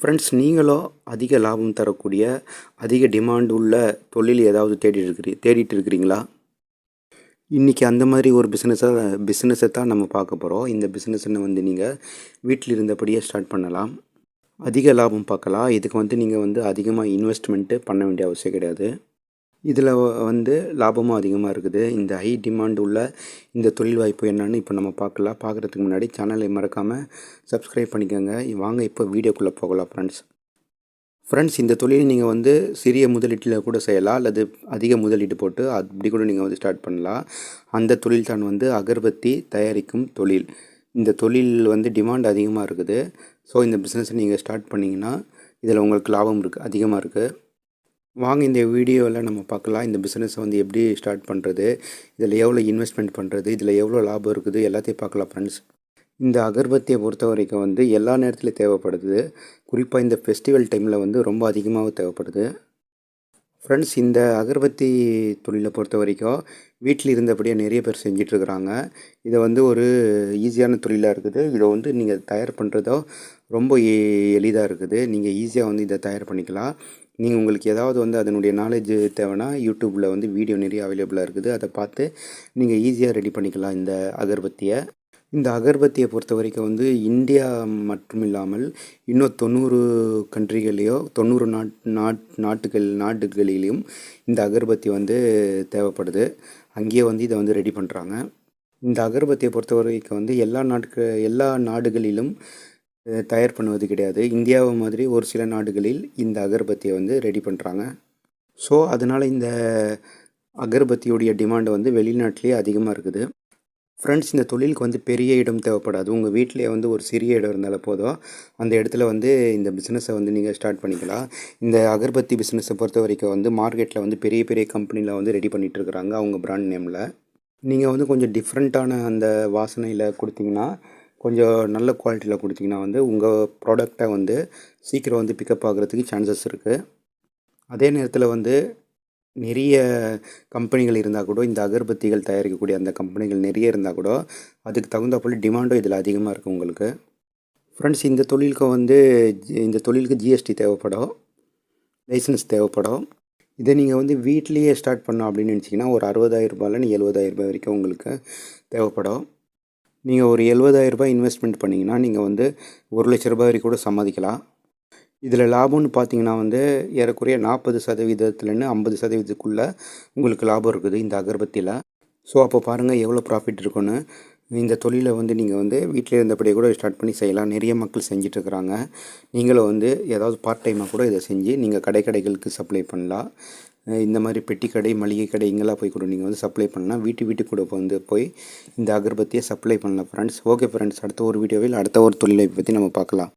Friends நீங்களும் அதிக லாபம் தரக்கூடிய அதிக டிமாண்ட் உள்ள தொழில் ஏதாவது தேடிட்டு இருக்கிறீ தேடிட்டு இருக்கிறீங்களா இன்றைக்கி அந்த மாதிரி ஒரு பிஸ்னஸை பிஸ்னஸை தான் நம்ம பார்க்க போகிறோம் இந்த பிஸ்னஸ்ன்னு வந்து நீங்கள் வீட்டில் இருந்தபடியே ஸ்டார்ட் பண்ணலாம். அதிக லாபம் பார்க்கலாம். இதுக்கு வந்து நீங்கள் வந்து அதிகமாக இன்வெஸ்ட்மெண்ட்டு பண்ண வேண்டிய அவசியம் கிடையாது. இதில் வந்து லாபமும் அதிகமாக இருக்குது. இந்த ஹை டிமாண்ட் உள்ள இந்த தொழில் வாய்ப்பு என்னன்னு இப்போ நம்ம பார்க்கலாம். பார்க்குறதுக்கு முன்னாடி சேனலை மறக்காமல் சப்ஸ்கிரைப் பண்ணிக்கோங்க. வாங்க இப்போ வீடியோக்குள்ளே போகலாம் ஃப்ரெண்ட்ஸ் ஃப்ரெண்ட்ஸ் இந்த தொழிலை நீங்கள் வந்து சிறிய முதலீட்டில் கூட செய்யலாம். அல்லது அதிக முதலீடு போட்டு அப்படி கூட நீங்கள் வந்து ஸ்டார்ட் பண்ணலாம். அந்த தொழில் தான் வந்து அகர்பத்தி தயாரிக்கும் தொழில். இந்த தொழில் வந்து டிமாண்ட் அதிகமாக இருக்குது. ஸோ இந்த பிஸ்னஸை நீங்கள் ஸ்டார்ட் பண்ணிங்கன்னா இதில் உங்களுக்கு லாபம் இருக்குது அதிகமாக இருக்குது வாங்க இந்த வீடியோவில் நம்ம பார்க்கலாம். இந்த பிஸ்னஸை வந்து எப்படி ஸ்டார்ட் பண்ணுறது இதில் எவ்வளோ இன்வெஸ்ட்மெண்ட் பண்ணுறது இதில் எவ்வளோ லாபம் இருக்குது? எல்லாத்தையும் பார்க்கலாம் ஃப்ரெண்ட்ஸ் இந்த அகர்பத்தியை பொறுத்த வரைக்கும் வந்து எல்லா நேரத்துலையும் தேவைப்படுது. குறிப்பாக இந்த ஃபெஸ்டிவல் டைமில் வந்து ரொம்ப அதிகமாக தேவைப்படுது. ஃப்ரெண்ட்ஸ் இந்த அகர்பத்தி தொழிலை பொறுத்த வரைக்கும் வீட்டில் இருந்தபடியே நிறைய பேர் செஞ்சிட்ருக்குறாங்க இதை வந்து ஒரு ஈஸியான தொழிலாக இருக்குது. இதை வந்து நீங்கள் தயார் பண்ணுறதோ ரொம்ப எளிதாக இருக்குது. நீங்கள் ஈஸியாக வந்து இதை தயார் பண்ணிக்கலாம். நீங்கள் உங்களுக்கு ஏதாவது வந்து அதனுடைய நாலேஜ் தேவைன்னா யூடியூப்பில் வந்து வீடியோ நிறைய அவைலபிளாக இருக்குது. அதை பார்த்து நீங்கள் ஈஸியாக ரெடி பண்ணிக்கலாம் இந்த அகர்பத்தியை. இந்த அகர்பத்தியை பொறுத்த வரைக்கும் வந்து இந்தியா மட்டும் இல்லாமல் இன்னும் தொண்ணூறு கண்ட்ரிகள்லேயோ தொண்ணூறு நாட் நாட் நாட்டுகள் நாடுகளிலையும் இந்த அகர்பத்தி வந்து தேவைப்படுது. அங்கேயே வந்து இதை வந்து ரெடி பண்ணுறாங்க இந்த அகர்பத்தியை பொறுத்த வரைக்கும் வந்து எல்லா நாட்க எல்லா நாடுகளிலும் தயார் பண்ணுவது கிடையாது. இந்தியாவை மாதிரி ஒரு சில நாடுகளில் இந்த அகர்பத்தியை வந்து ரெடி பண்ணுறாங்க ஸோ அதனால் இந்த அகர்பத்தியுடைய டிமாண்டு வந்து வெளிநாட்டிலே அதிகமாக இருக்குது. ஃப்ரெண்ட்ஸ் இந்த தொழிலுக்கு வந்து பெரிய இடம் தேவைப்படாது. உங்கள் வீட்டிலே வந்து ஒரு சிறிய இடம் இருந்தாலும் போதும். அந்த இடத்துல வந்து இந்த பிஸ்னஸை வந்து நீங்கள் ஸ்டார்ட் பண்ணிக்கலாம். இந்த அகர்பத்தி பிஸ்னஸை பொறுத்த வரைக்கும் வந்து மார்க்கெட்டில் வந்து பெரிய பெரிய கம்பெனியில் வந்து ரெடி பண்ணிகிட்ருக்குறாங்க அவங்க ப்ராண்ட் நேமில் நீங்கள் வந்து கொஞ்சம் டிஃப்ரெண்ட்டான அந்த வாசனையில் கொடுத்தீங்கன்னா கொஞ்சம் நல்ல குவாலிட்டியில் கொடுத்தீங்கன்னா வந்து உங்கள் ப்ராடக்டை வந்து சீக்கிரம் வந்து பிக்கப் ஆகிறதுக்கு சான்சஸ் இருக்குது அதே நேரத்தில் வந்து நிறைய கம்பெனிகள் இருந்தால் கூட இந்த அகர்பத்திகள் தயாரிக்கக்கூடிய அந்த கம்பெனிகள் நிறைய இருந்தால் கூட அதுக்கு தகுந்தாப்போல் டிமாண்டும் இதில் அதிகமாக இருக்குது உங்களுக்கு. ஃப்ரெண்ட்ஸ் இந்த தொழிலுக்கு வந்து இந்த தொழிலுக்கு ஜிஎஸ்டி தேவைப்படும். லைசன்ஸ் தேவைப்படும். இதை நீங்கள் வந்து வீட்லேயே ஸ்டார்ட் பண்ணோம் அப்படின்னு நினச்சிங்கன்னா ஒரு அறுபதாயிரம் நீ எழுபதாயிரம் ரூபாய் வரைக்கும் உங்களுக்கு தேவைப்படும். நீங்கள் ஒரு எழுபதாயிரரூபா இன்வெஸ்ட்மெண்ட் பண்ணிங்கன்னா நீங்கள் வந்து ஒரு லட்ச ரூபாய் வரைக்கும் கூட சம்மதிக்கலாம் இதில் லாபம்னு பார்த்தீங்கன்னா வந்து ஏறக்குறைய நாற்பது சதவீதத்துலேருந்து ஐம்பது சதவீதத்துக்குள்ளே உங்களுக்கு லாபம் இருக்குது இந்த அகர்பத்தியில். ஸோ அப்போ பாருங்கள் எவ்வளோ ப்ராஃபிட் இருக்குன்னு இந்த தொழிலை வந்து நீங்கள் வந்து வீட்டில் இருந்தபடியே கூட ஸ்டார்ட் பண்ணி செய்யலாம். நிறைய மக்கள் செஞ்சிட்ருக்குறாங்க நீங்களும் வந்து ஏதாவது பார்ட் டைமாக கூட இதை செஞ்சு நீங்கள் கடை கடைகளுக்கு சப்ளை பண்ணலாம். இந்த மாதிரி பெட்டி கடை மளிகை கடை இங்கெல்லாம் போய் கூட நீங்கள் வந்து சப்ளை பண்ணலாம். வீட்டு வீட்டுக்கு கூட வந்து போய் இந்த அகர்பத்தியை சப்ளை பண்ணலாம் ஃப்ரெண்ட்ஸ் ஓகே ஃப்ரெண்ட்ஸ் அடுத்த ஒரு வீடியோவில் அடுத்த ஒரு தொழிலை பற்றி நம்ம பார்க்கலாம்.